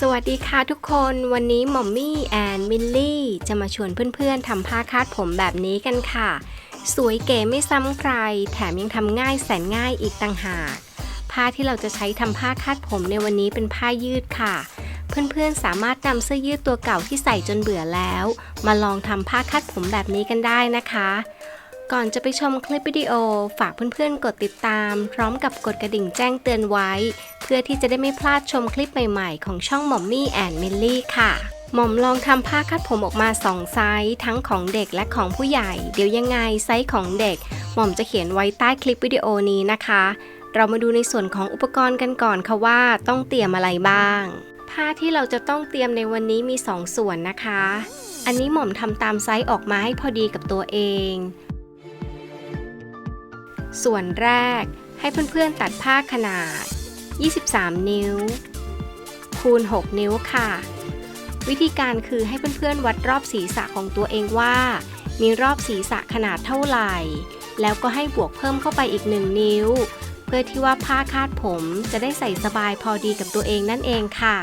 สวัสดีค่ะทุกคนวันนี้หมอมมี่แอนมิลลี่จะมาชวนเพื่อนๆทำผ้าคาดผมแบบนี้กันค่ะ สวยเก๋ไม่ซ้ำใคร แถมยังทำง่ายแสนง่ายอีกต่างหาก ผ้าที่เราจะใช้ทำผ้าคาดผมในวันนี้เป็นผ้ายืดค่ะ เพื่อนๆสามารถนำเสื้อยืดตัวเก่าที่ใส่จนเบื่อแล้ว มาลองทำผ้าคาดผมแบบนี้กันได้นะคะก่อนจะไปชมคลิปวิดีโอ ฝากเพื่อนๆ กดติดตาม พร้อมกับกดกระดิ่งแจ้งเตือนไว้ พื่อที่จะได้ไม่พลาดชมคลิปใหม่ๆ ของช่องหม่อมมี่แอนด์มิลลี่ค่ะ หม่อมลองทำผ้าคาดผมออกมา2ไซส์ทั้งของเด็กและของผู้ใหญ่ เดี๋ยวยังไงไซส์ของเด็ก หม่อมจะเขียนไว้ใต้คลิปวิดีโอนี้นะคะ เรามาดูในส่วนของอุปกรณ์กันก่อนค่ะว่าต้องเตรียมอะไรบ้าง ผ้าที่เราจะต้องเตรียมในวันนี้มี 2ส่วนนะคะ อันนี้หม่อมทำตามไซส์ออกมาให้พอดีกับตัวเอง ส่วนแรกให้เพื่อนๆตัดผ้าขนาด 23 นิ้ว คูณ 6 นิ้วค่ะ วิธีการคือให้เพื่อนๆวัดรอบศีรษะของตัวเองว่า มีรอบศีรษะขนาดเท่าไหร่ แล้วก็ให้บวกเพิ่มเข้าไปอีก 1 นิ้ว เพื่อที่ว่าผ้าคาดผมจะได้ใส่สบายพอดีกับตัวเองนั่นเองค่ะ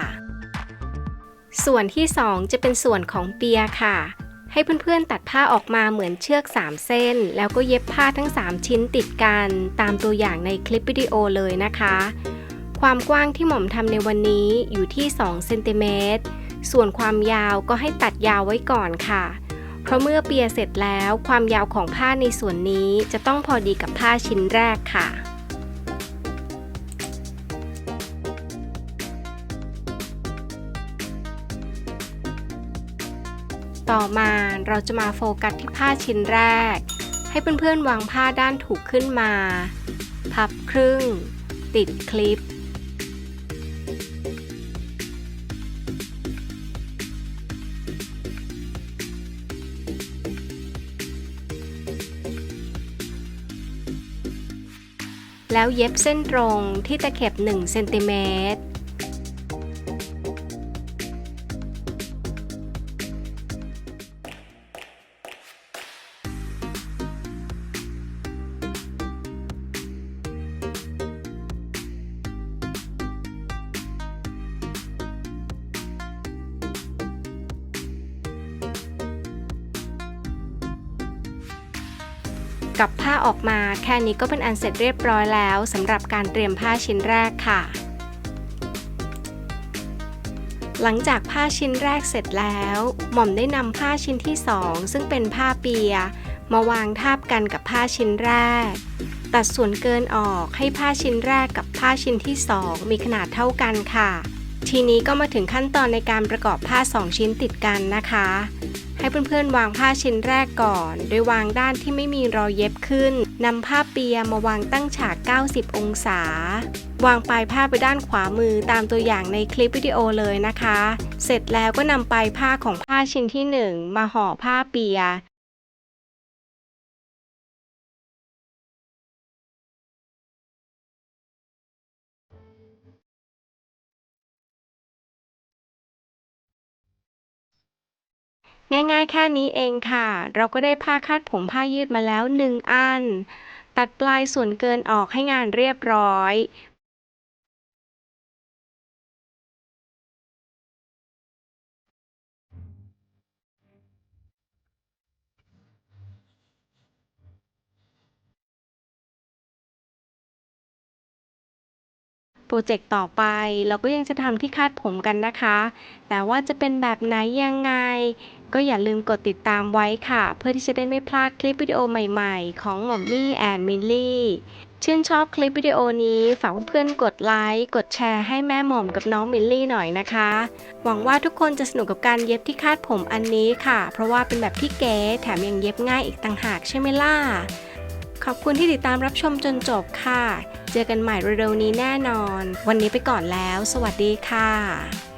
ส่วนที่ 2 จะเป็นส่วนของเปียค่ะให้เพื่อนๆ ตัดผ้าออกมาเหมือนเชือก 3 เส้น แล้วก็เย็บผ้าทั้ง 3 ชิ้นติดกัน ตามตัวอย่างในคลิปวิดีโอเลยนะคะ ความกว้างที่หม่อมทำในวันนี้อยู่ที่ 2 เซนติเมตร ส่วนความยาวก็ให้ตัดยาวไว้ก่อนค่ะ เพราะเมื่อเปียเสร็จแล้วความยาวของผ้าในส่วนนี้จะต้องพอดีกับผ้าชิ้นแรกค่ะต่อมาเราจะมาโฟกัสที่ผ้าชิ้นแรก ให้เพื่อนๆวางผ้าด้านถูกขึ้นมา พับครึ่ง ติดคลิป แล้วเย็บเส้นตรงที่ตะเข็บ1เซนติเมตร กับผ้าออกมาแค่นี้ก็เป็นอันเสร็จเรียบร้อยแล้วสำหรับการเตรียมผ้าชิ้นแรกค่ะ หลังจากผ้าชิ้นแรกเสร็จแล้ว หม่อมได้นำผ้าชิ้นที่2ซึ่งเป็นผ้าเปีย มาวางทาบกันกับผ้าชิ้นแรก ตัดส่วนเกินออกให้ผ้าชิ้นแรกกับผ้าชิ้นที่2มีขนาดเท่ากันค่ะ ทีนี้ก็มาถึงขั้นตอนในการประกอบผ้า2ชิ้นติดกันนะคะ ให้เพื่อนๆ วางผ้าชิ้นแรกก่อน โดยวางด้านที่ไม่มีรอยเย็บขึ้นนำผ้าเปียมาวางตั้งฉาก 90 องศา วางปลายผ้าไปด้านขวามือตามตัวอย่างในคลิปวิดีโอเลยนะคะ เสร็จแล้วก็นำปลายผ้าของผ้าชิ้นที่ 1 มาห่อผ้าเปีย ง่ายๆ แค่นี้เองค่ะ เราก็ได้ผ้าคาดผมผ้ายืดมาแล้ว 1 อัน ตัดปลายส่วนเกินออกให้งานเรียบร้อย รเจกต์ต่อไป เราก็ยังจะทำที่คาดผมกันนะคะ แต่ว่าจะเป็นแบบไหนยังไง ก็อย่าลืมกดติดตามไว้ค่ะ เพื่อที่จะได้ไม่พลาดคลิปวิดีโอใหม่ๆ ของหม่อมมี่แอนมิลลี่ชื่นชอบคลิปวิดีโอนี้ฝากเพื่อนกดไลค์ กดแชร์ให้แม่หม่อมกับน้องมิลลี่หน่อยนะคะ หวังว่าทุกคนจะสนุกกับการเย็บที่คาดผมอันนี้ค่ะ เพราะว่าเป็นแบบที่เก๋แถมยังเย็บง่ายอีกต่างหากใช่ไหมล่ะ ขอบคุณที่ติดตามรับชมจนจบค่ะ เจอกันใหม่เร็วๆนี้แน่นอน วันนี้ไปก่อนแล้ว สวัสดีค่ะ